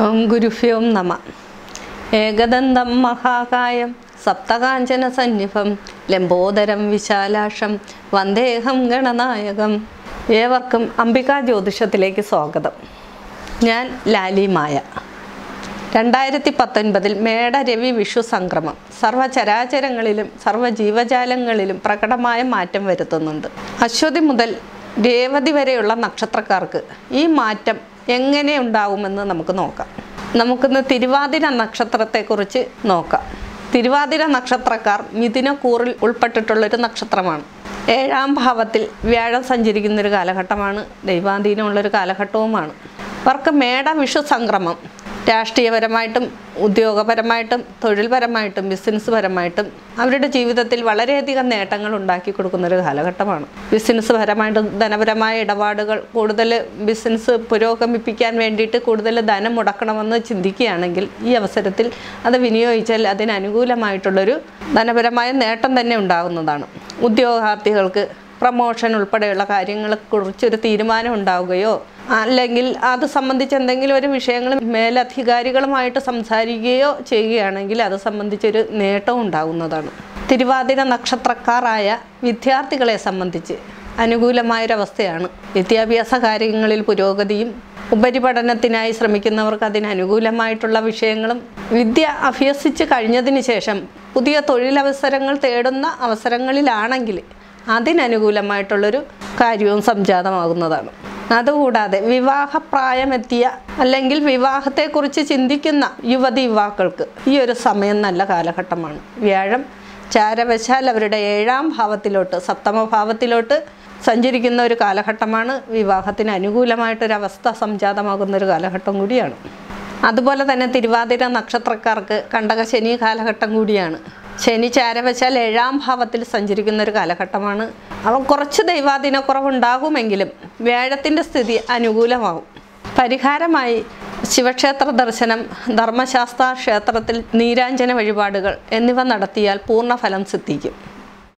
ഓം ഗുരുഭ്യോം നമ ഏകദന്തം മഹാകായം സപ്തകാഞ്ചന സന്നിഭം ലംബോദരം വിശാലാക്ഷം വന്ദേഹം ഗണനായകം. ഏവർക്കും അംബികാ ജ്യോതിഷത്തിലേക്ക് സ്വാഗതം. ഞാൻ ലാലി മായ. രണ്ടായിരത്തി പത്തൊൻപതിൽ മേടരവി വിഷു സംക്രമം സർവചരാചരങ്ങളിലും സർവ ജീവജാലങ്ങളിലും പ്രകടമായ മാറ്റം വരുത്തുന്നുണ്ട്. അശ്വതി മുതൽ രേവതി വരെയുള്ള നക്ഷത്രക്കാർക്ക് ഈ മാറ്റം എങ്ങനെ ഉണ്ടാകുമെന്ന് നമുക്ക് നോക്കാം. നമുക്കിന്ന് തിരുവാതിര നക്ഷത്രത്തെക്കുറിച്ച് നോക്കാം. തിരുവാതിര നക്ഷത്രക്കാർ മിഥുനക്കൂറിൽ ഉൾപ്പെട്ടിട്ടുള്ളൊരു നക്ഷത്രമാണ്. ഏഴാം ഭാവത്തിൽ വ്യാഴം സഞ്ചരിക്കുന്നൊരു കാലഘട്ടമാണ്. ദൈവാധീനമുള്ളൊരു കാലഘട്ടവുമാണ്. അവർക്ക് മേട വിഷു സംക്രമം. രാഷ്ട്രീയപരമായിട്ടും ഉദ്യോഗപരമായിട്ടും തൊഴിൽപരമായിട്ടും ബിസിനസ് പരമായിട്ടും അവരുടെ ജീവിതത്തിൽ വളരെയധികം നേട്ടങ്ങൾ ഉണ്ടാക്കി കൊടുക്കുന്ന ഒരു കാലഘട്ടമാണ്. ബിസിനസ് പരമായിട്ടും ധനപരമായ ഇടപാടുകൾ കൂടുതൽ ബിസിനസ് പുരോഗമിപ്പിക്കാൻ വേണ്ടിയിട്ട് കൂടുതൽ ധനം മുടക്കണമെന്ന് ചിന്തിക്കുകയാണെങ്കിൽ ഈ അവസരത്തിൽ അത് വിനിയോഗിച്ചാൽ അതിനനുകൂലമായിട്ടുള്ളൊരു ധനപരമായ നേട്ടം തന്നെ ഉണ്ടാകുന്നതാണ്. ഉദ്യോഗാർത്ഥികൾക്ക് പ്രമോഷൻ ഉൾപ്പെടെയുള്ള കാര്യങ്ങളെക്കുറിച്ചൊരു തീരുമാനം ഉണ്ടാവുകയോ അല്ലെങ്കിൽ അത് സംബന്ധിച്ച് എന്തെങ്കിലും ഒരു വിഷയങ്ങൾ മേലധികാരികളുമായിട്ട് സംസാരിക്കുകയോ ചെയ്യുകയാണെങ്കിൽ അത് സംബന്ധിച്ചൊരു നേട്ടം ഉണ്ടാകുന്നതാണ്. തിരുവാതിര നക്ഷത്രക്കാരായ വിദ്യാർത്ഥികളെ സംബന്ധിച്ച് അനുകൂലമായൊരവസ്ഥയാണ്. വിദ്യാഭ്യാസ കാര്യങ്ങളിൽ പുരോഗതിയും ഉപരിപഠനത്തിനായി ശ്രമിക്കുന്നവർക്ക് അതിന് അനുകൂലമായിട്ടുള്ള വിഷയങ്ങളും വിദ്യ അഭ്യസിച്ച് കഴിഞ്ഞതിന് ശേഷം പുതിയ തൊഴിലവസരങ്ങൾ തേടുന്ന അവസരങ്ങളിലാണെങ്കിൽ അതിനനുകൂലമായിട്ടുള്ളൊരു കാര്യവും സംജാതമാകുന്നതാണ്. അതുകൂടാതെ വിവാഹപ്രായമെത്തിയ അല്ലെങ്കിൽ വിവാഹത്തെക്കുറിച്ച് ചിന്തിക്കുന്ന യുവതി യുവാക്കൾക്ക് ഈ ഒരു സമയം നല്ല കാലഘട്ടമാണ്. വ്യാഴം ചാരവശാൽ അവരുടെ ഏഴാം ഭാവത്തിലോട്ട് സപ്തമ ഭാവത്തിലോട്ട് സഞ്ചരിക്കുന്ന ഒരു കാലഘട്ടമാണ്. വിവാഹത്തിന് അനുകൂലമായിട്ടൊരവസ്ഥ സംജാതമാകുന്ന ഒരു കാലഘട്ടം കൂടിയാണ്. അതുപോലെ തന്നെ തിരുവാതിര നക്ഷത്രക്കാർക്ക് കണ്ടകശനി കാലഘട്ടം കൂടിയാണ്. ശനി ചാരവശാൽ ഏഴാം ഭാവത്തിൽ സഞ്ചരിക്കുന്ന ഒരു കാലഘട്ടമാണ്. അവ കുറച്ച് ദൈവാധീന കുറവുണ്ടാകുമെങ്കിലും വ്യാഴത്തിന്റെ സ്ഥിതി അനുകൂലമാകും. പരിഹാരമായി ശിവക്ഷേത്ര ദർശനം ധർമ്മശാസ്ത്ര ക്ഷേത്രത്തിൽ നീരാഞ്ജന വഴിപാടുകൾ എന്നിവ നടത്തിയാൽ പൂർണ ഫലം സിദ്ധിക്കും.